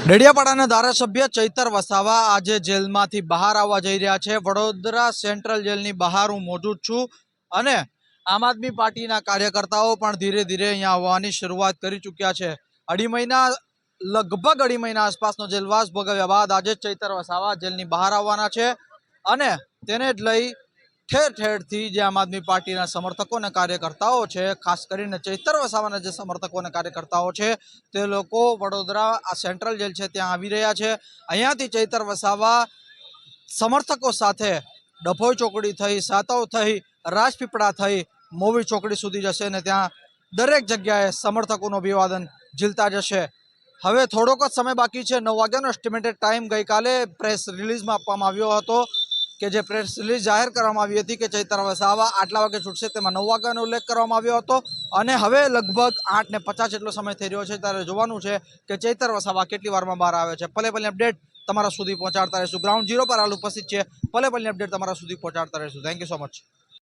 ડેડિયાપાડાના ધારાસભ્ય ચૈતર વસાવા આજે જેલમાંથી બહાર આવવા જઈ રહ્યા છે. વડોદરા સેન્ટ્રલ જેલની બહાર હું મોજૂદ છું અને આમ આદમી પાર્ટીના કાર્યકર્તાઓ પણ ધીરે ધીરે અહીંયા આવવાની શરૂઆત કરી ચૂક્યા છે. અઢી મહિના, લગભગ અઢી મહિના આસપાસનો જેલવાસ ભોગવ્યા બાદ આજે ચૈતર વસાવા જેલની બહાર આવવાના છે અને તેને જ લઈ ઠેર ઠેરથી જે આમ આદમી પાર્ટીના સમર્થકો કાર્યકર્તાઓ છે, ખાસ કરીને ચૈતર વસાવાના જે સમર્થકો કાર્યકર્તાઓ છે, તે લોકો વડોદરા આ સેન્ટ્રલ જેલ છે ત્યાં આવી રહ્યા છે. અહીંયાથી ચૈતર વસાવા સમર્થકો સાથે ડભોઈ ચોકડી થઈ, સાતવ થઈ, રાજપીપળા થઈ, મોવી ચોકડી સુધી જશે અને ત્યાં દરેક જગ્યાએ સમર્થકોનું અભિવાદન ઝીલતા જશે. હવે થોડોક જ સમય બાકી છે. નવ વાગ્યાનો એસ્ટિમેટેડ ટાઈમ ગઈકાલે પ્રેસ રિલીઝમાં આપવામાં આવ્યો હતો. કે જે પ્રેસ રિલીઝ જાહેર કરવામાં આવી હતી કે ચૈતર વસાવા આટલા વાગે છૂટશે તેમાં નવ વાગ્યાનો ઉલ્લેખ કરવામાં આવ્યો હતો. અને હવે લગભગ આઠ ને પચાસ જેટલો સમય થઈ રહ્યો છે ત્યારે જોવાનું છે કે ચૈતર વસાવા કેટલી વારમાં બહાર આવે છે. પલે પલે અપડેટ તમારા સુધી પહોંચાડતા રહીશું. ગ્રાઉન્ડ ઝીરો પર હાલ ઉપસ્થિત છે. પલે પલે અપડેટ તમારા સુધી પહોંચાડતા રહીશું. Thank you so much